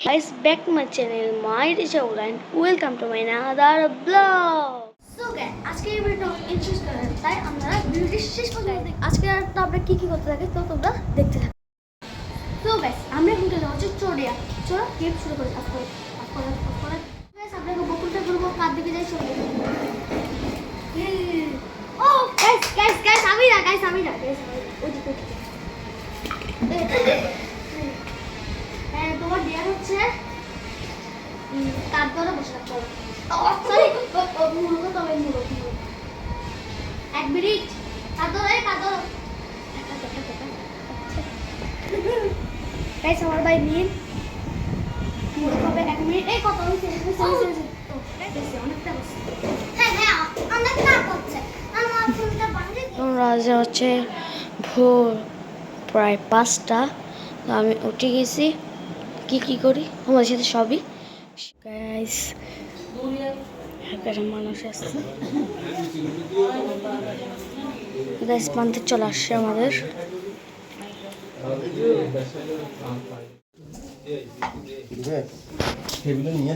Guys, back my channel, my Rishaul and welcome to my another vlog. So guys, আজকে এই ভিডিওটা interest করেন তাই আমরা ভিডিওটি শেষ পর্যন্ত আজকে তো আমরা কি কি করতে থাকি তো তোমরা দেখতে থাকো। তো গাইস আমরা চলে যাচ্ছি চড়িয়া। চলো গেম শুরু করি। তারপরে তারপরে তারপরে গাইস আপনাকে বকুলটা করব কার দিকে যাই চলে। ও গাইস গাইস গাইস আমি না গাইস আমি না গাইস ওই দিকে। হচ্ছে কার ধরে বসে থাকতে হবে সরি মূলত তবে মূলত এক মিনিট। কার ধরে কার গাইস আমার ভাই নিন হবে এক মিনিট। এই কত হয়েছে হয়েছে হয়েছে হয়েছে তো, হয়েছে, অনেকটা হ্যাঁ হ্যাঁ হচ্ছে। ভোর প্রায় পাঁচটা। আমি উঠে গেছি। কি কি করি? আমাদের সাথে সবই। গাইস এখানে মানুষ আসছে গাইস বান্ধব চলে আসছে আমাদের। নিয়ে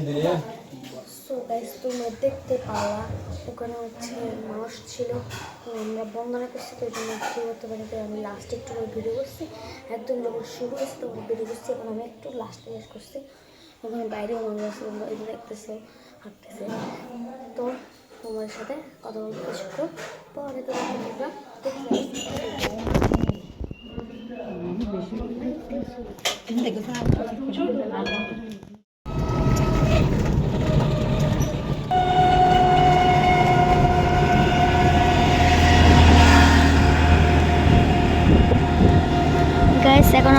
গাইস তোমরা দেখতে পাওয়া ওখানে হচ্ছে মানুষ ছিল। আমরা বন্দনা করছি, তো জন্য কী করতে পারি তো আমি লাস্টে একটু ভিডিও করছি। একদম যখন শুরু হয়েছে তখন ভিডিও করছি, এখন আমি একটু লাস্টে শেষ করছি। ওখানে বাইরেও মানুষ আছে তোমরা দেখতেছো, হাঁটতেছে। তো তোমার সাথে কথা বলতে শুরু পরে তো তোমরা দেখতে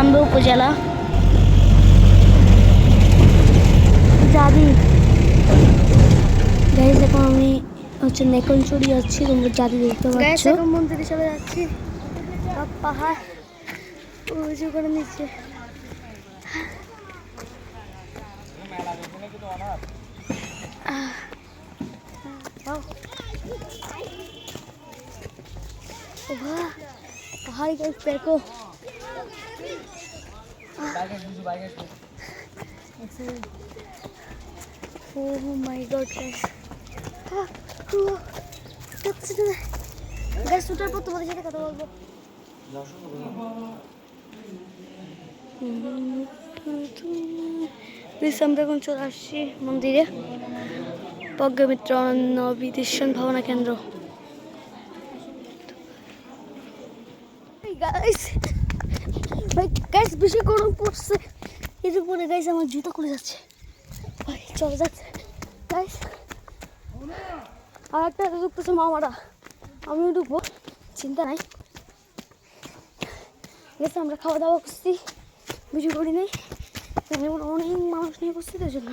আমরা উপজেলা। জাদি গাইস এখন আমি হচ্ছে নেকলচুরি যাচ্ছি তোমরা জাদি দেখতে পাচ্ছ। এখন মন্দির হিসাবে যাচ্ছি। পাহাড়। উঁচু করে নিচ্ছে পাহাড়ি গাইস দেখো Oh my god, guys. Ah, oh। Guys, ওঠার পর তোমাদের সাথে কথা বলব। Guys, আমরা এখন চলে আসছি মন্দিরে প্রজ্ঞমিত্র নবিদেশন ভাবনা কেন্দ্র গাইস ভাই গাইস বেশি গরম পড়ছে। এর উপরে গাইস আমার জুতো খুলে যাচ্ছে। ভাই, চলে যাচ্ছে গাইস আর একটা ঢুকতেছে মামারা, আমিও ঢুকবো, চিন্তা নাই। গেছে আমরা খাওয়া দাওয়া করছি। বেশি করি নাই। এখানে অনেক মানুষ নিয়ে করছি তো জন্য।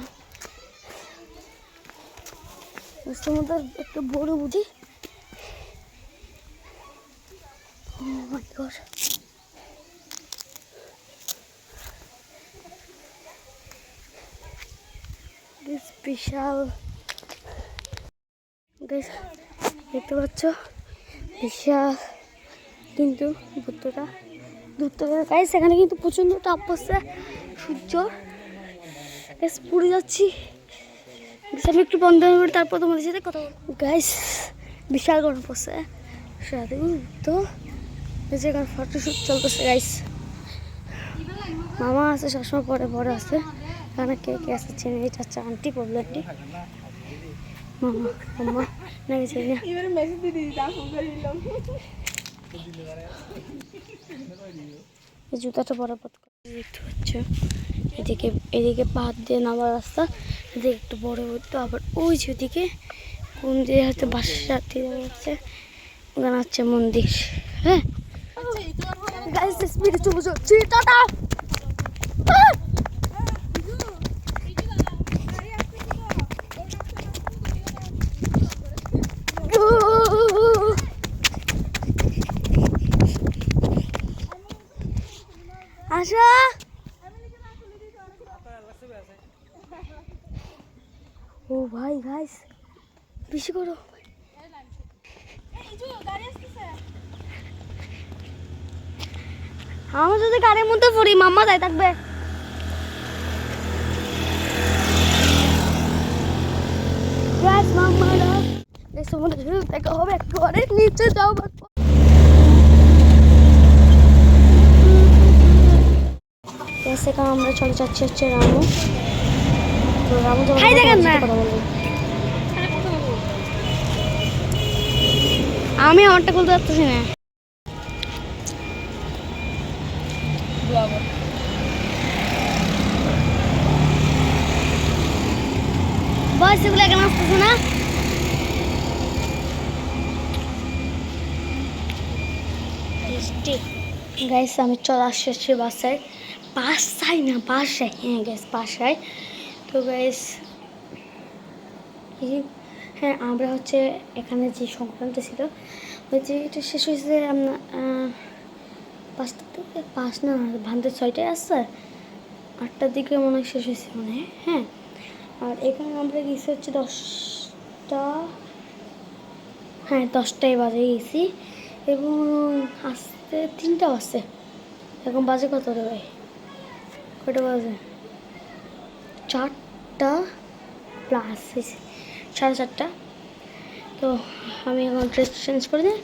মধ্যে একটু বড় বুঝি। ও মাই গড বেশ বিশাল। বেশ, দেখতে পাচ্ছ? বিশাল। কিন্তু দূরটা দূরটা গাইস এখানে কিন্তু প্রচণ্ড তাপ পড়ছে। সূর্য। বেশ, পুড়ে যাচ্ছি। আমি একটু বন্ধ করে তারপর তোমাদের সাথে কথা গাইস বিশাল গরম পড়ছে। সাথে তো এই যে এখানে ফটোশ্যুট চলতেছে গাইস মামা আছে, সবসময় পরে পরে আছে। এখানে কে কে আছে চেনে? এটা হচ্ছে আন্টি প্রবলেমটি মামা মামা না। গেছে না এই জুতাটা বরাবর দেখতে পাচ্ছ এদিকে এদিকে পাহাড় দিয়ে নামার রাস্তা এদিকে একটু বড় হতো আবার ওই যে ওদিকে কোন দিয়ে হয়তো বাসার দিয়ে যাচ্ছে ওখানে হচ্ছে মন্দির। হ্যাঁ? গাইস স্পিডে চলে যাচ্ছি। টাটা! আসো। ও ভাই ভাই, বেশি করো। আমার যদি গাড়ির মধ্যে পড়ি, মাম্মা তাই থাকবে। দেখা হবে একটু অনেক নিচে যাও Guys, এখন আমরা চলে যাচ্ছি হচ্ছে রামু তো রামু। কথা বলব। আমি আমারটা খুলতে পারতেছি না বয়স এগুলো কেন আসতেছে না গাইস আমি চলে আসছি বাসায় বাসায় না বাসায় হ্যাঁ গ্যাস বাসায় তো গাইস হ্যাঁ আমরা হচ্ছে এখানে যে সংক্রান্ত ছিল যে এটা শেষ হয়েছে আপনার আহ, পাঁচটার থেকে পাঁচ না ভান্তে ছয়টায় আসছে আটটার দিকে মনে হয় শেষ হয়েছে মনে হয় হ্যাঁ। আর এখানে আমরা গেছি হচ্ছে দশটা হ্যাঁ দশটায় বাজে গেছি। এবং আসতে তিনটা বাজছে এখন বাজে কত ভাই? কটা বাজে চারটা প্লাস সাড়ে চারটা। তো আমি এখন ড্রেস চেঞ্জ করে দিই।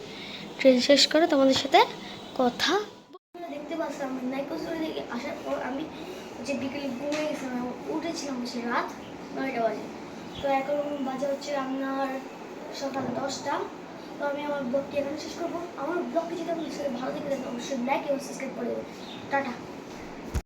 ট্রেন শেষ করে তোমাদের সাথে কথা দেখতে পাচ্ছিলাম নাইকোসরে থেকে আসার পর আমি যে বিকেলে ঘুমিয়ে গেছিলাম, উঠেছিলাম হচ্ছে রাত নয়টা বাজে। তো এখন বাজে হচ্ছে আপনার সকাল দশটা। তো আমি আমার ব্লগটি এখানে শেষ করব। আমার ব্লগটি যদি আপনাদের ভালো থাকেন, অবশ্যই লাইক এবং সাবস্ক্রাইব করে দেবেন। টাটা।